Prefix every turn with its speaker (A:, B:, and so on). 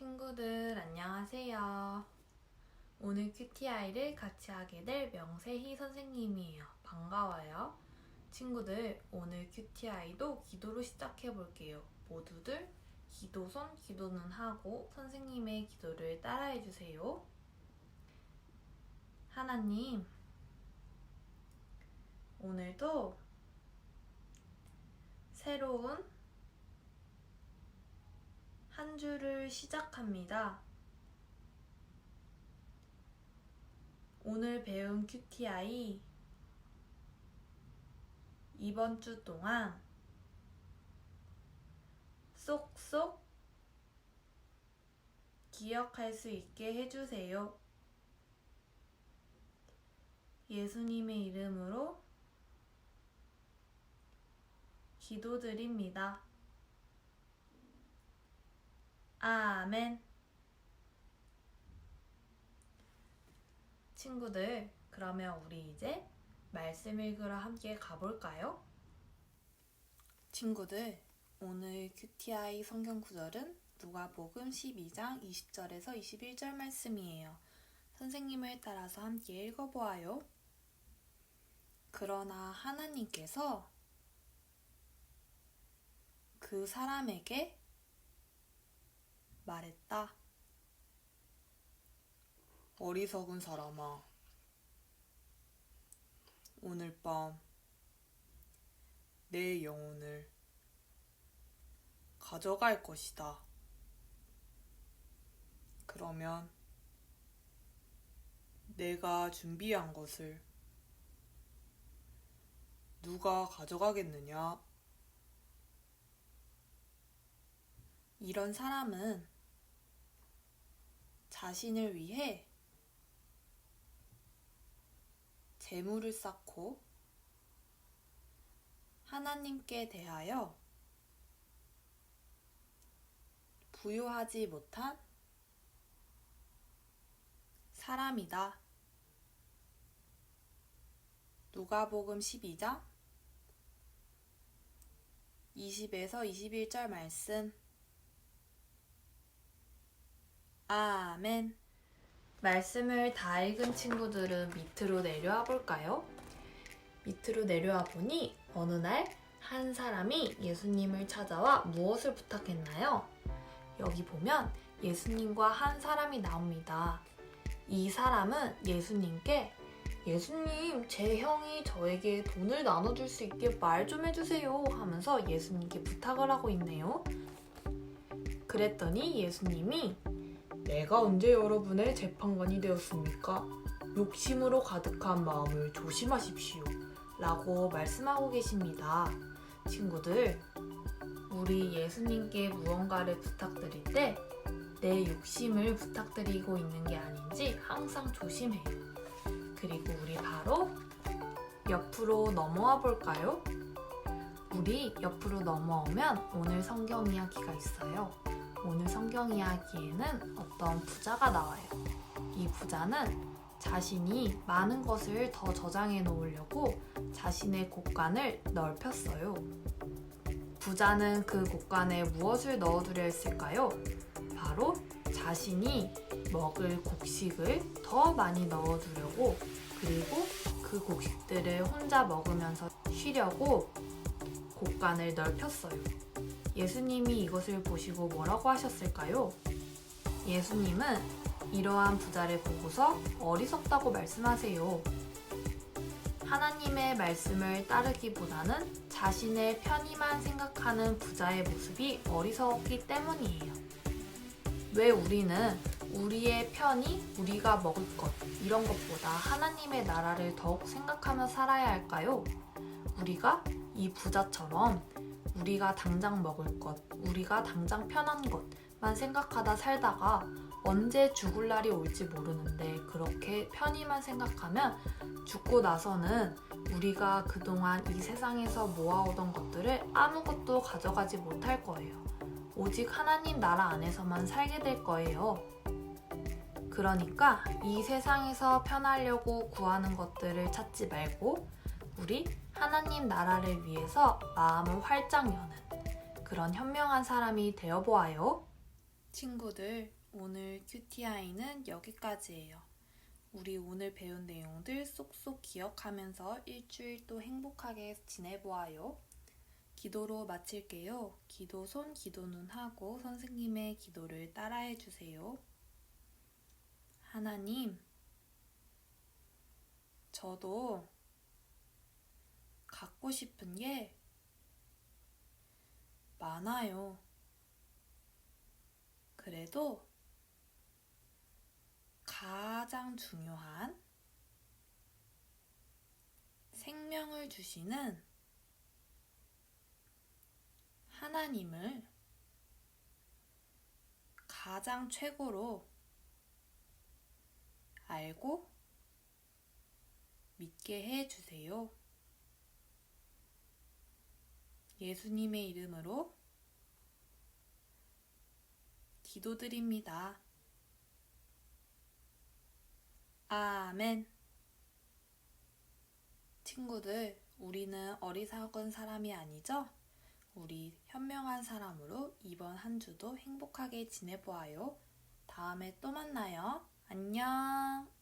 A: 친구들 안녕하세요. 오늘 QTI를 같이 하게 될 명세희 선생님이에요. 반가워요. 친구들 오늘 QTI도 기도로 시작해 볼게요. 모두들 기도손 기도는 하고 선생님의 기도를 따라해 주세요. 하나님 오늘도 새로운 한 주를 시작합니다. 오늘 배운 QTI 이번 주 동안 쏙쏙 기억할 수 있게 해주세요. 예수님의 이름으로 기도드립니다. 아멘. 친구들, 그러면 우리 이제 말씀 읽으러 함께 가볼까요? 친구들, 오늘 QTI 성경 구절은 누가복음 12장 20절에서 21절 말씀이에요. 선생님을 따라서 함께 읽어보아요. 그러나 하나님께서 그 사람에게 말했다. 어리석은 사람아, 오늘 밤 내 영혼을 가져갈 것이다. 그러면 내가 준비한 것을 누가 가져가겠느냐? 이런 사람은 자신을 위해 재물을 쌓고 하나님께 대하여 부요하지 못한 사람이다. 누가복음 12장 20에서 21절 말씀 아멘. 말씀을 다 읽은 친구들은 밑으로 내려와 볼까요? 밑으로 내려와 보니 어느 날 한 사람이 예수님을 찾아와 무엇을 부탁했나요? 여기 보면 예수님과 한 사람이 나옵니다. 이 사람은 예수님께 예수님, 제 형이 저에게 돈을 나눠줄 수 있게 말 좀 해주세요 하면서 예수님께 부탁을 하고 있네요. 그랬더니 예수님이 내가 언제 여러분의 재판관이 되었습니까? 욕심으로 가득한 마음을 조심하십시오. 라고 말씀하고 계십니다. 친구들, 우리 예수님께 무언가를 부탁드릴 때 내 욕심을 부탁드리고 있는 게 아닌지 항상 조심해요. 그리고 우리 바로 옆으로 넘어와 볼까요? 우리 옆으로 넘어오면 오늘 성경 이야기가 있어요. 오늘 성경 이야기에는 어떤 부자가 나와요. 이 부자는 자신이 많은 것을 더 저장해 놓으려고 자신의 곳간을 넓혔어요. 부자는 그 곳간에 무엇을 넣어두려 했을까요? 바로 자신이 먹을 곡식을 더 많이 넣어두려고 그리고 그 곡식들을 혼자 먹으면서 쉬려고 곳간을 넓혔어요. 예수님이 이것을 보시고 뭐라고 하셨을까요? 예수님은 이러한 부자를 보고서 어리석다고 말씀하세요. 하나님의 말씀을 따르기보다는 자신의 편의만 생각하는 부자의 모습이 어리석기 때문이에요. 왜 우리는 우리의 편의, 우리가 먹을 것, 이런 것보다 하나님의 나라를 더욱 생각하며 살아야 할까요? 우리가 이 부자처럼 우리가 당장 먹을 것, 우리가 당장 편한 것만 생각하다 살다가 언제 죽을 날이 올지 모르는데 그렇게 편의만 생각하면 죽고 나서는 우리가 그동안 이 세상에서 모아오던 것들을 아무것도 가져가지 못할 거예요. 오직 하나님 나라 안에서만 살게 될 거예요. 그러니까 이 세상에서 편하려고 구하는 것들을 찾지 말고 우리 하나님 나라를 위해서 마음을 활짝 여는 그런 현명한 사람이 되어 보아요. 친구들, 오늘 큐티아이는 여기까지예요. 우리 오늘 배운 내용들 쏙쏙 기억하면서 일주일 또 행복하게 지내보아요. 기도로 마칠게요. 기도 손, 기도 눈 하고 선생님의 기도를 따라해 주세요. 하나님, 저도 갖고 싶은 게 많아요. 그래도 가장 중요한 생명을 주시는 하나님을 가장 최고로 알고 믿게 해 주세요. 예수님의 이름으로 기도드립니다. 아멘. 친구들, 우리는 어리석은 사람이 아니죠? 우리 현명한 사람으로 이번 한 주도 행복하게 지내보아요. 다음에 또 만나요. 안녕.